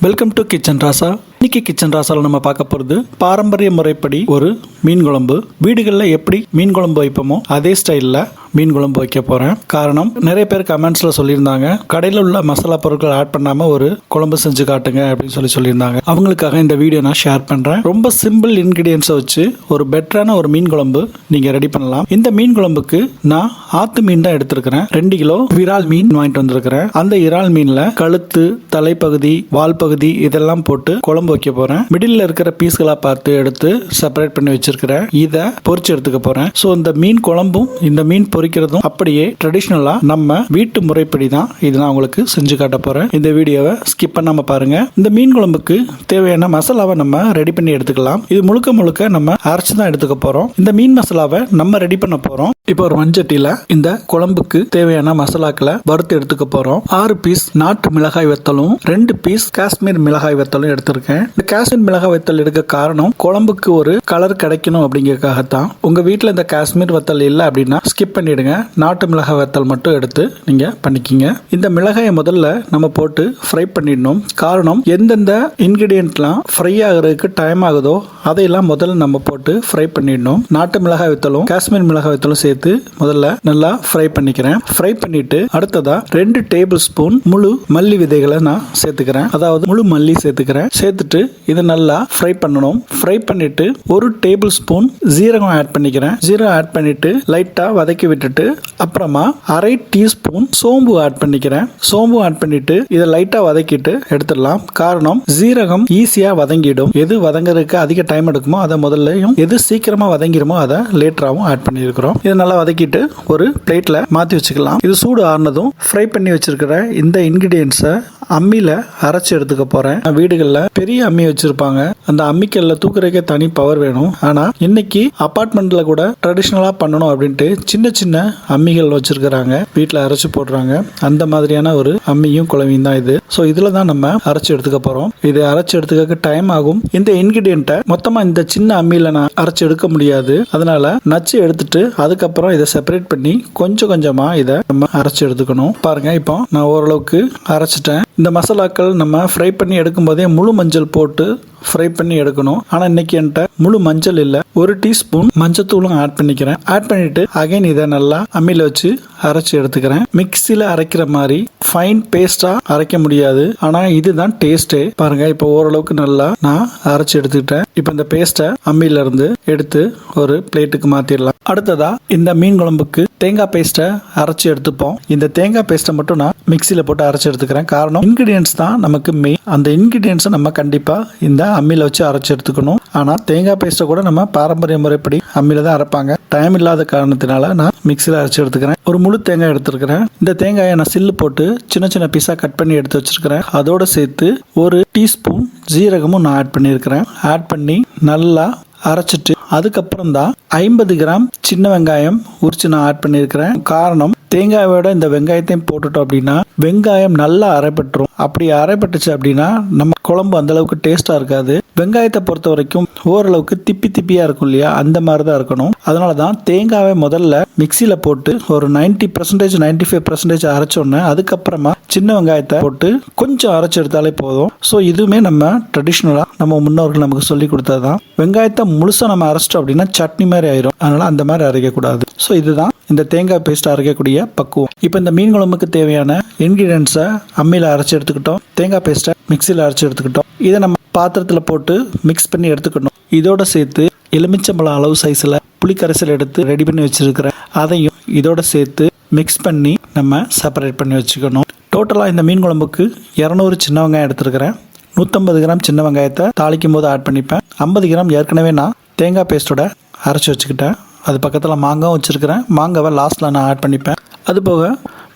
Welcome to kitchen ராசா இன்னைக்கு kitchen ராசாவில் நம்ம பார்க்க போகிறது பாரம்பரிய முறைப்படி ஒரு மீன் குழம்பு. வீடுகளில் எப்படி மீன் குழம்பு வைப்போமோ அதே ஸ்டைலில் மீன் குழம்பு வைக்க போகிறேன் காரணம் நிறைய பேர் கமெண்ட்ஸில் சொல்லியிருந்தாங்க. கடையில் உள்ள மசாலா பொருட்கள் ஆட் பண்ணாமல் ஒரு குழம்பு செஞ்சு காட்டுங்க அப்படின்னு சொல்லி சொல்லியிருந்தாங்க. அவங்களுக்காக இந்த வீடியோ நான் ஷேர் பண்ணுறேன் ரொம்ப சிம்பிள் இன்க்ரீடியன்ஸை வச்சு ஒரு பெட்டரான ஒரு மீன் குழம்பு நீங்கள் ரெடி பண்ணலாம். இந்த மீன் குழம்புக்கு நான் ஆத்து மீன் தான் எடுத்திருக்கிறேன். ரெண்டு கிலோ விரால் மீன் வாங்கிட்டு வந்திருக்கிறேன். அந்த இறால் மீனில் கழுத்து தலைப்பகுதி வால் பகுதி இதெல்லாம் போட்டு குழம்பு வைக்க போறேன். மிடில் இருக்கிற பீஸ்களா பார்த்து எடுத்து செப்பரேட் பண்ணி வச்சிருக்கிறேன். இதை பொறிச்சு எடுத்துக்க போறேன். ஸோ இந்த மீன் குழம்பும் இந்த மீன் பொரிக்கிறதும் அப்படியே ட்ரெடிஷ்னலா நம்ம வீட்டு முறைப்படி தான் இது நான் உங்களுக்கு செஞ்சு காட்ட போறேன். இந்த வீடியோவை ஸ்கிப் பண்ணாம பாருங்க. இந்த மீன் குழம்புக்கு தேவையான மசாலாவை நம்ம ரெடி பண்ணி எடுத்துக்கலாம். இது முழுக்க முழுக்க நம்ம அரைச்சு தான் எடுத்துக்க போறோம். இந்த மீன் மசாலாவை நம்ம ரெடி பண்ண போறோம். இப்போ ஒரு மண்சட்டியில இந்த குழம்புக்கு தேவையான மசாலாக்களை வறுத்து எடுத்துக்க போறோம். ஆறு பீஸ் நாட்டு மிளகாய் வத்தலும் ரெண்டு பீஸ் காஷ்மீர் மிளகாய் வத்தலும் எடுத்திருக்கேன். இந்த காஷ்மீர் மிளகாய் வெத்தல் எடுக்க காரணம் குழம்புக்கு ஒரு கலர் கிடைக்கணும் அப்படிங்கறதுக்காகத்தான். உங்க வீட்டில் இந்த காஷ்மீர் வத்தல் இல்லை அப்படின்னா ஸ்கிப் பண்ணிடுங்க. நாட்டு மிளகாய் வத்தல் மட்டும் எடுத்து நீங்க பண்ணிக்கிங்க. இந்த மிளகாயை முதல்ல நம்ம போட்டு ஃப்ரை பண்ணிடணும். காரணம் எந்தெந்த இன்கிரீடியன்ட்லாம் ஃப்ரை ஆகுறதுக்கு டைம் ஆகுதோ அதையெல்லாம் முதல்ல நம்ம போட்டு ஃப்ரை பண்ணிடணும். நாட்டு மிளகாய் வத்தலும் காஷ்மீர் மிளகாய் வத்தலும் சேர்த்து முதல்ல நல்லா ஃப்ரை பண்ணிக்கிறேன். ஃப்ரை பண்ணிட்டு அடுத்ததா ரெண்டு டேபிள் ஸ்பூன் முழு மல்லி விதைகளை நான் சேர்த்துக்கிறேன். அதாவது முழு மல்லி சேர்த்துக்கிறேன். சேர்த்துட்டு இதை நல்லா ஃப்ரை பண்ணணும். ஃப்ரை பண்ணிட்டு ஒரு டேபிள் ஸ்பூன் ஜீரகம் ஆட் பண்ணிக்கிறேன். ஜீரகம் ஆட் பண்ணிட்டு லைட்டா வதக்கி விட்டுட்டு அப்புறமா அரை டீஸ்பூன் சோம்பு ஆட் பண்ணிக்கிறேன். சோம்பு ஆட் பண்ணிட்டு இதை லைட்டா வதக்கிட்டு எடுத்துடலாம். காரணம் ஜீரகம் ஈஸியா வதங்கிடும். எது வதங்குறதுக்கு அதிக டைம் எடுக்குமோ அதை முதல்லையும் எது சீக்கிரமா வதங்கிடுமோ அதை லேட்டராகவும் ஆட் பண்ணியிருக்கிறோம். இதை நல்லா வதக்கிட்டு ஒரு பிளேட்ல மாத்தி வச்சுக்கலாம். இது சூடு ஆறுனதும் ஃப்ரை பண்ணி வச்சிருக்கிற இந்த இன்கிரீடியன்ஸை அம்மியில அரைச்சு எடுத்துக்க போறேன். வீடுகளில் பெரிய அம்மி வச்சிருப்பாங்க. அந்த அம்மிக்கல்ல தூக்குறதுக்கே தனி பவர் வேணும். ஆனா இன்னைக்கு அபார்ட்மெண்ட்ல கூட ட்ரெடிஷ்னலா பண்ணணும் அப்படின்ட்டு சின்ன சின்ன அம்மி அம்மிகள் வச்சிருக்கிறாங்க. வீட்டில் அரைச்சு போடுறாங்க. அந்த மாதிரியான ஒரு அம்மியும் குழவையும் தான் இது. ஸோ இதில் தான் நம்ம அரைச்சு எடுத்துக்க போறோம். இது அரைச்சு எடுத்துக்க டைம் ஆகும். இந்த இன்கிரீடியண்ட்டை மொத்தமாக இந்த சின்ன அம்மியில் நான் அரைச்சு எடுக்க முடியாது. அதனால நச்சு எடுத்துட்டு அதுக்கப்புறம் இதை செப்பரேட் பண்ணி கொஞ்சம் கொஞ்சமா இதை நம்ம அரைச்சு எடுத்துக்கணும். பாருங்க இப்போ நான் ஓரளவுக்கு அரைச்சிட்டேன். இந்த மசாலாக்கள் நம்ம ஃப்ரை பண்ணி எடுக்கும் போதே முழு மஞ்சள் போட்டு ஃப்ரை பண்ணி எடுக்கணும். ஆனால் இன்னைக்கு என்கிட்ட முழு மஞ்சள் இல்லை. ஒரு டீஸ்பூன் மஞ்சத்தூளும் ஆட் பண்ணிக்கிறேன். ஆட் பண்ணிட்டு அகைன் இதை நல்லா அம்மியில் வச்சு அரைச்சி எடுத்துக்கிறேன். மிக்சியில் அரைக்கிற மாதிரி ஃபைன் பேஸ்ட்டாக அரைக்க முடியாது. ஆனால் இதுதான் டேஸ்ட்டே பாருங்க இப்போ ஓரளவுக்கு நல்லா நான் அரைச்சி எடுத்துக்கிட்டேன். இப்போ இந்த பேஸ்ட்டை அம்மியிலேருந்து எடுத்து ஒரு பிளேட்டுக்கு மாற்றிடலாம் அடுத்ததா இந்த மீன் குழம்புக்கு தேங்காய் பேஸ்ட்டை அரைச்சி எடுத்துப்போம். இந்த தேங்காய் பேஸ்ட்டை மட்டும் நான் மிக்சியில் போட்டு அரைச்சி எடுத்துக்கிறேன். காரணம் இன்கிரீடியன்ஸ் தான் நமக்கு மெயின் அந்த இன்கிரீடியன்ஸை நம்ம கண்டிப்பாக இந்த அம்மியில் வச்சு அரைச்சி எடுத்துக்கணும். ஆனால் தேங்காய் பேஸ்ட்டை கூட நம்ம பாரம்பரிய முறைப்படி அம்மியில் தான் அரைப்பாங்க. டைம் இல்லாத காரணத்தினால நான் மிக்சியில் அரைச்சி எடுத்துக்கிறேன். ஒரு முழு தேங்காய் எடுத்துருக்கிறேன். இந்த தேங்காயை நான் சில்லு போட்டு சின்ன சின்ன பீஸாக கட் பண்ணி எடுத்து வச்சிருக்கிறேன். அதோட சேர்த்து ஒரு டீஸ்பூன் ஜீரகமும் நான் ஆட் பண்ணியிருக்கிறேன். ஆட் பண்ணி நல்லா அரைச்சிட்டு அதுக்கப்புறம் தான் ஐம்பது கிராம் சின்ன வெங்காயம் உரிச்சு நான் ஆட் பண்ணியிருக்கிறேன். காரணம் தேங்காயோட இந்த வெங்காயத்தையும் போட்டுட்டோம் அப்படின்னா வெங்காயம் நல்லா அரைப்பட்டுரும். அப்படி அரைப்பட்டுச்சு அப்படின்னா நம்ம குழம்பு அந்த அளவுக்கு டேஸ்டா இருக்காது. வெங்காயத்தை பொறுத்த வரைக்கும் ஓரளவுக்கு திப்பி திப்பியா இருக்கும் இல்லையா? அந்த மாதிரி தான் இருக்கணும். அதனால தான் தேங்காவை முதல்ல மிக்சியில போட்டு ஒரு ninety percentage ninety five percentage அரைச்சோன்னே அதுக்கப்புறமா சின்ன வெங்காயத்தை போட்டு கொஞ்சம் அரைச்சி எடுத்தாலே போதும். ஸோ இதுவுமே நம்ம ட்ரெடிஷ்னலா நம்ம முன்னோர்கள் நமக்கு சொல்லி கொடுத்தது தான் வெங்காயத்தை முழுசா நம்ம அரைச்சிட்டோம் அப்படின்னா சட்னி மாதிரி ஆயிரும். அதனால அந்த மாதிரி அரைக்கக்கூடாது. ஸோ இதுதான் இந்த தேங்காய் பேஸ்ட் அரைக்கக்கூடிய பக்குவம். இப்போ இந்த மீன் குழம்புக்கு தேவையான இன்கிரீடியன்ஸை அம்மியில் அரைச்சி எடுத்துக்கிட்டோம். தேங்காய் பேஸ்ட்டை மிக்சியில் அரைச்சி எடுத்துக்கிட்டோம். இதை நம்ம பாத்திரத்தில் போட்டு மிக்ஸ் பண்ணி எடுத்துக்கணும். இதோட சேர்த்து எலுமிச்சம்பழம் அளவு சைஸில் புளிக்கரைசல் எடுத்து ரெடி பண்ணி வச்சிருக்கிறேன் அதையும் இதோட சேர்த்து மிக்ஸ் பண்ணி நம்ம செப்பரேட் பண்ணி வச்சுக்கணும். டோட்டலாக இந்த மீன் குழம்புக்கு இரநூறு சின்ன வெங்காயம் எடுத்துருக்கிறேன். நூற்றம்பது கிராம் சின்ன வெங்காயத்தை தாளிக்கும் போது ஆட் பண்ணிப்பேன். ஐம்பது கிராம் ஏற்கனவே நான் தேங்காய் பேஸ்ட்டோட அரைச்சி வச்சுக்கிட்டேன். அது பக்கத்தில் மாங்காவும் வச்சுருக்கிறேன். மாங்காவை லாஸ்ட்டில் நான் ஆட் பண்ணிப்பேன். அது போக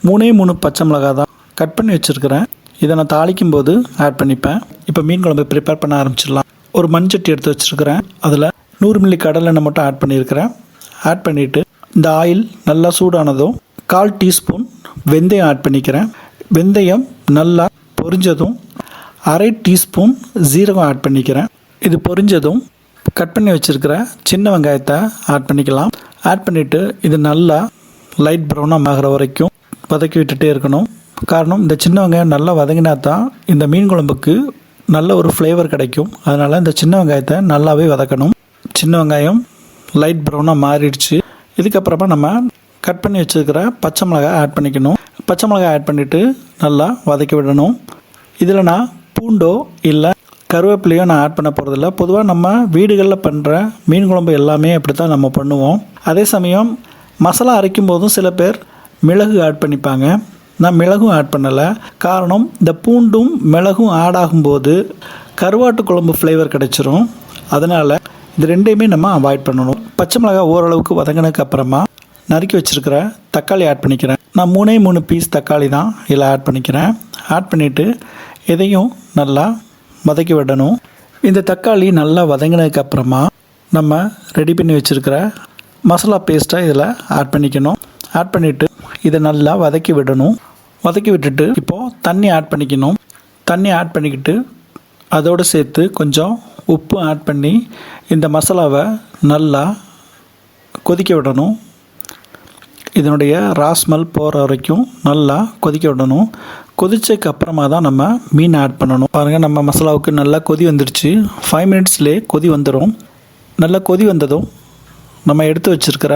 மூணே மூணு பச்சை மிளகாய் தான் கட் பண்ணி வச்சுருக்கிறேன். இதை நான் தாளிக்கும் போது ஆட் பண்ணிப்பேன். இப்போ மீன் குழம்பு ப்ரிப்பேர் பண்ண ஆரம்பிச்சிடலாம். ஒரு மண்சட்டி எடுத்து வச்சுருக்கிறேன். அதில் நூறு மில்லி கடலெண்ணெய் மட்டும் ஆட் பண்ணியிருக்கிறேன். ஆட் பண்ணிவிட்டு இந்த ஆயில் நல்லா சூடானதும் கால் டீஸ்பூன் வெந்தயம் ஆட் பண்ணிக்கிறேன். வெந்தயம் நல்லா பொரிஞ்சதும் அரை டீஸ்பூன் ஜீரகம் ஆட் பண்ணிக்கிறேன். இது பொரிஞ்சதும் கட் பண்ணி வச்சுருக்கிற சின்ன வெங்காயத்தை ஆட் பண்ணிக்கலாம். ஆட் பண்ணிவிட்டு இது நல்லா லைட் ப்ரௌனாக ஆகிற வரைக்கும் வதக்கி விட்டுட்டே இருக்கணும். காரணம் இந்த சின்ன வெங்காயம் நல்லா வதங்கினா தான் இந்த மீன் குழம்புக்கு நல்ல ஒரு ஃப்ளேவர் கிடைக்கும். அதனால் இந்த சின்ன வெங்காயத்தை நல்லாவே வதக்கணும். சின்ன வெங்காயம் லைட் ப்ரௌனாக மாறிடுச்சு. இதுக்கப்புறமா நம்ம கட் பண்ணி வச்சுருக்கிற பச்சை மிளகாய் ஆட் பண்ணிக்கணும். பச்சை மிளகாய் ஆட் பண்ணிவிட்டு நல்லா வதக்கி விடணும். இதில் நான் பூண்டோ இல்லை கருவேப்பிலையோ நான் ஆட் பண்ண போகிறதில்ல பொதுவாக நம்ம வீடுகளில் பண்ணுற மீன் குழம்பு எல்லாமே அப்படி தான் நம்ம பண்ணுவோம். அதே சமயம் மசாலா அரைக்கும் போதும் சில பேர் மிளகு ஆட் பண்ணிப்பாங்க. நான் மிளகும் ஆட் பண்ணலை. காரணம் இந்த பூண்டும் மிளகும் ஆட் ஆகும்போது கருவாட்டு குழம்பு ஃப்ளேவர் கிடைச்சிரும். அதனால் இது ரெண்டையுமே நம்ம அவாய்ட் பண்ணணும். பச்சை மிளகாய் ஓரளவுக்கு வதங்கினதுக்கு அப்புறமா நறுக்கி வச்சுருக்கிற தக்காளி ஆட் பண்ணிக்கிறேன். நான் மூணே மூணு பீஸ் தக்காளி தான் இதில் ஆட் பண்ணிக்கிறேன். ஆட் பண்ணிவிட்டு இதையும் நல்லா வதக்கி விடணும். இந்த தக்காளி நல்லா வதங்கினதுக்கு அப்புறமா நம்ம ரெடி பண்ணி வச்சுருக்கிற மசாலா பேஸ்ட்டை இதில் ஆட் பண்ணிக்கணும். ஆட் பண்ணிவிட்டு இதை நல்லா வதக்கி விடணும். வதக்கி விட்டுட்டு இப்போது தண்ணி ஆட் பண்ணிக்கணும். தண்ணி ஆட் பண்ணிக்கிட்டு அதோடு சேர்த்து கொஞ்சம் உப்பு ஆட் பண்ணி இந்த மசாலாவை நல்லா கொதிக்க விடணும். இதனுடைய ராஸ்மல் போகிற வரைக்கும் நல்லா கொதிக்க விடணும். கொதிச்சதுக்கு அப்புறமா தான் நம்ம மீன் ஆட் பண்ணணும். பாருங்கள் நம்ம மசாலாவுக்கு நல்லா கொதி வந்துடுச்சு ஃபைவ் மினிட்ஸ்லேயே கொதி வந்துடும் நல்லா கொதி வந்ததும் நம்ம எடுத்து வச்சுருக்கிற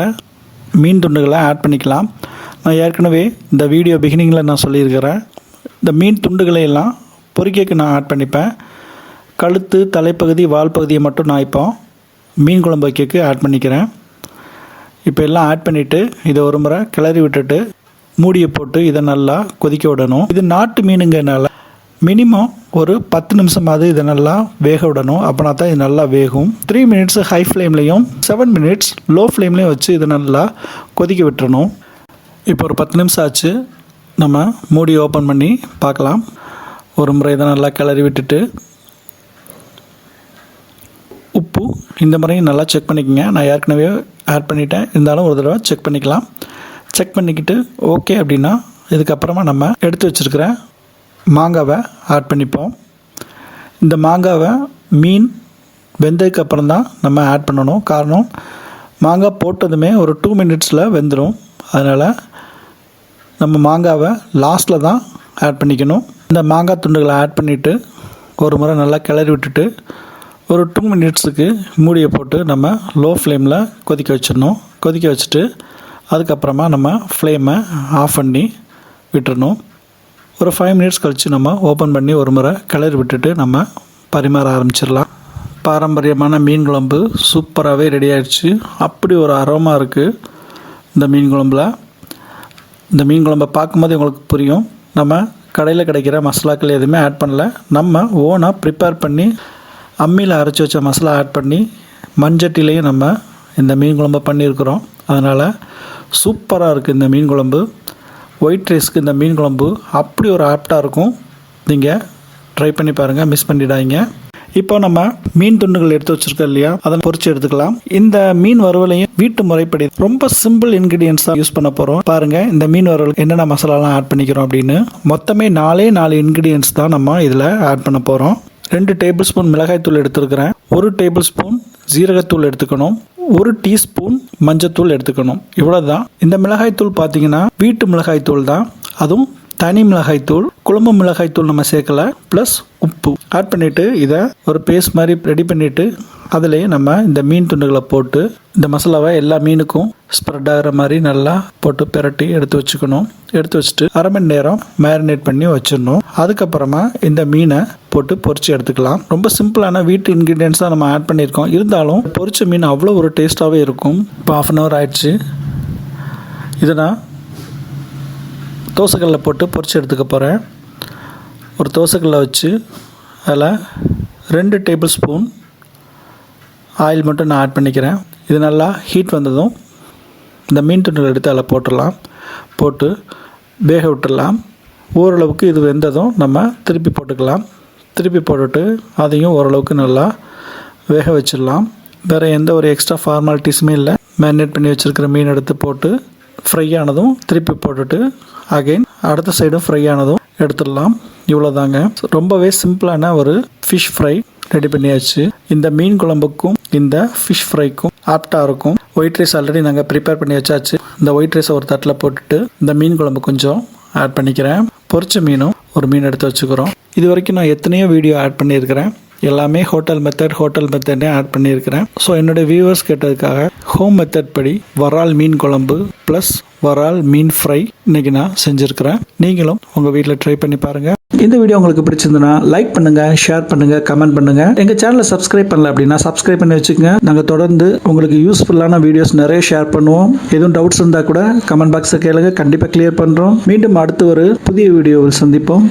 மீன் துண்டுகளை ஆட் பண்ணிக்கலாம். நான் ஏற்கனவே இந்த வீடியோ பிகினிங்கில் நான் சொல்லியிருக்கிறேன் இந்த மீன் துண்டுகளை எல்லாம் பொறிக்கைக்கு நான் ஆட் பண்ணிப்பேன். கழுத்து தலைப்பகுதி வால் பகுதியை மட்டும் நான் இப்போ மீன் குழம்பு வைக்கக்கு ஆட் பண்ணிக்கிறேன். இப்போ எல்லாம் ஆட் பண்ணிவிட்டு இதை ஒரு முறை கிளறி விட்டுட்டு மூடியை போட்டு இதை நல்லா கொதிக்க விடணும். இது நாட்டு மீனுங்கிறனால மினிமம் ஒரு பத்து நிமிஷமாவது இதை நல்லா வேக விடணும். அப்படின்னா தான் இது நல்லா வேகும். த்ரீ மினிட்ஸ் ஹை ஃப்ளேம்லேயும் செவன் மினிட்ஸ் லோ ஃப்ளேம்லேயும் வச்சு இதை நல்லா கொதிக்க விட்டுறணும். இப்போ ஒரு பத்து நிமிஷம் ஆச்சு. நம்ம மூடி ஓப்பன் பண்ணி பார்க்கலாம். ஒரு முறை இதை நல்லா கிளறி விட்டுட்டு. உப்பு இந்த முறையும் நல்லா செக் பண்ணிக்கோங்க. நான் ஏற்கனவே ஆட் பண்ணிட்டேன். இருந்தாலும் ஒரு தடவை செக் பண்ணிக்கலாம். செக் பண்ணிக்கிட்டு ஓகே அப்படின்னா இதுக்கப்புறமா நம்ம எடுத்து வச்சுருக்கிற மாங்காவை ஆட் பண்ணிப்போம். இந்த மாங்காவை மீன் வெந்ததுக்கு அப்புறம் தான் நம்ம ஆட் பண்ணணும். காரணம் மாங்காய் போட்டதுமே ஒரு டூ மினிட்ஸில் வெந்துடும் அதனால் நம்ம மாங்காவை லாஸ்ட்டில் தான் ஆட் பண்ணிக்கணும். இந்த மாங்காய் துண்டுகளை ஆட் பண்ணிவிட்டு ஒரு முறை நல்லா கிளறி விட்டுட்டு ஒரு டூ மினிட்ஸுக்கு மூடியை போட்டு நம்ம லோ ஃப்ளேமில் கொதிக்க வச்சிடணும். கொதிக்க வச்சுட்டு அதுக்கப்புறமா நம்ம ஃப்ளேமை ஆஃப் பண்ணி விட்டுறணும். ஒரு ஃபைவ் மினிட்ஸ் கழித்து நம்ம ஓப்பன் பண்ணி ஒரு முறை கிளறி விட்டுட்டு நம்ம பரிமாற ஆரம்பிச்சிடலாம். பாரம்பரியமான மீன் குழம்பு சூப்பராகவே ரெடி ஆயிடுச்சு. அப்படி ஒரு அரோமா இருக்குது இந்த மீன் குழம்புல. இந்த மீன் குழம்பை பார்க்கும்போது உங்களுக்கு புரியும். நம்ம கடையில் கிடைக்கிற மசாலாக்கள் எதுவுமே ஆட் பண்ணல. நம்ம ஓனாக ப்ரிப்பேர் பண்ணி அம்மியில் அரைச்சி வச்ச மசாலா ஆட் பண்ணி மஞ்சட்டிலையும் நம்ம இந்த மீன் குழம்பை பண்ணியிருக்கிறோம். அதனால் சூப்பராக இருக்குது இந்த மீன் குழம்பு. ஒயிட் ரைஸ்க்கு இந்த மீன் குழம்பு அப்படி ஒரு ஆப்டாக இருக்கும். நீங்கள் ட்ரை பண்ணி பாருங்கள் மிஸ் பண்ணிடாதீங்க. இப்போ நம்ம மீன் துண்டுகள் எடுத்து வச்சிருக்கோம் இல்லையா? அதை பொறிச்சு எடுத்துக்கலாம். இந்த மீன் வறுவலையும் வீட்டு முறைப்படி ரொம்ப சிம்பிள் இன்கிரீடியன்ஸ் தான் யூஸ் பண்ண போகிறோம் பாருங்க இந்த மீன் வறுவல் என்னென்ன மசாலாலாம் ஆட் பண்ணிக்கிறோம் அப்படின்னு. மொத்தமே நாலே நாலு இன்கிரீடியன்ஸ் தான் நம்ம இதில் ஆட் பண்ண போகிறோம் ரெண்டு டேபிள் ஸ்பூன் மிளகாய்த்தூள் எடுத்துருக்கிறேன். ஒரு டேபிள் ஸ்பூன் ஜீரகத்தூள் எடுத்துக்கணும். ஒரு டீஸ்பூன் மஞ்சத்தூள் எடுத்துக்கணும். இவ்வளோதான் இந்த மிளகாய்த்தூள் பார்த்தீங்கன்னா வீட்டு மிளகாய்த்தூள் தான். அதுவும் தனி மிளகாய்த்தூள் குழம்பு மிளகாய்த்தூள் நம்ம சேர்க்கல. ப்ளஸ் உப்பு. ஆட் பண்ணிவிட்டு இதை ஒரு பேஸ்ட் மாதிரி ரெடி பண்ணிவிட்டு அதுலேயே நம்ம இந்த மீன் துண்டுகளை போட்டு இந்த மசாலாவை எல்லா மீனுக்கும் ஸ்ப்ரெட் ஆகிற மாதிரி நல்லா போட்டு பிரட்டி எடுத்து வச்சுக்கணும். எடுத்து வச்சுட்டு அரை மணி நேரம் மேரினேட் பண்ணி வச்சிடணும். அதுக்கப்புறமா இந்த மீனை போட்டு பொரிச்சு எடுத்துக்கலாம். ரொம்ப சிம்பிளான வீட்டு இன்க்ரீடியன்ஸ் தான் நம்ம ஆட் பண்ணியிருக்கோம். இருந்தாலும் பொரிச்ச மீன் அவ்வளோ ஒரு டேஸ்ட்டாகவே இருக்கும். இப்போ ஆஃப் அன் ஹவர் ஆயிடுச்சு. இதை நான் தோசைக்கல்லில் போட்டு பொரிச்சு எடுத்துக்க போகிறேன் ஒரு தோசைக்கல்லை வச்சு அதில் ரெண்டு டேபிள் ஸ்பூன் ஆயில் மட்டும் நான் ஆட் பண்ணிக்கிறேன். இது நல்லா ஹீட் வந்ததும் இந்த மீன் துண்டுகள் எடுத்து அதில் போட்டுடலாம். போட்டு வேக விட்டுடலாம். ஓரளவுக்கு இது வெந்ததும் நம்ம திருப்பி போட்டுக்கலாம். திருப்பி போட்டுட்டு அதையும் ஓரளவுக்கு நல்லா வேக வச்சிடலாம். வேறு எந்த ஒரு எக்ஸ்ட்ரா ஃபார்மாலிட்டிஸுமே இல்லை. மேரினேட் பண்ணி வச்சுருக்கிற மீன் எடுத்து போட்டு ஃப்ரை ஆனதும் திருப்பி போட்டுட்டு அகைன் அடுத்த சைடும் ஃப்ரை ஆனதும் எடுத்துடலாம். இவ்வளோதாங்க ரொம்பவே சிம்பிளான ஒரு ஃபிஷ் ஃப்ரை ரெடி பண்ணியாச்சு. இந்த மீன் குழம்புக்கும் இந்த ஃபிஷ் ஃப்ரைக்கும் ஆப்டாக இருக்கும். ஒயிட் ரைஸ் ஆல்ரெடி நாங்கள் ப்ரிப்பேர் பண்ணி வச்சாச்சு. இந்த ஒயிட் ரைஸை ஒரு தட்டில் போட்டுட்டு இந்த மீன் குழம்பு கொஞ்சம் ஆட் பண்ணிக்கிறேன். பொரிச்ச மீனும் ஒரு மீன் எடுத்து வச்சுக்கிறோம். இது வரைக்கும் நான் எத்தனையோ வீடியோ ஆட் பண்ணியிருக்கிறேன். எல்லாமே ஹோட்டல் மெத்தட் ஹோட்டல் மெத்தட்னே ஆட் பண்ணியிருக்கிறேன். ஸோ என்னுடைய வியூவர்ஸ் கேட்டதுக்காக ஹோம் மெத்தட் படி வரால் மீன் குழம்பு ப்ளஸ் வரால் மீன் ஃப்ரை இன்னைக்கு நான் செஞ்சுருக்கிறேன். நீங்களும் உங்கள் வீட்டில் ட்ரை பண்ணி பாருங்கள் இந்த வீடியோ உங்களுக்கு பிடிச்சிருந்ததுன்னா லைக் பண்ணுங்க ஷேர் பண்ணுங்க கமெண்ட் பண்ணுங்க. எங்க சேனலை சப்ஸ்கிரைப் பண்ணல அப்படின்னா சப்ஸ்கிரைப் பண்ணி வச்சுக்கோங்க. நாங்கள் தொடர்ந்து உங்களுக்கு யூஸ்ஃபுல்லான வீடியோஸ் நிறைய ஷேர் பண்ணுவோம். எதுவும் டவுட்ஸ் இருந்தால் கூட கமெண்ட் பாக்ஸை கேளுங்க. கண்டிப்பாக கிளியர் பண்ணுறோம் மீண்டும் அடுத்து ஒரு புதிய வீடியோவில் சந்திப்போம்.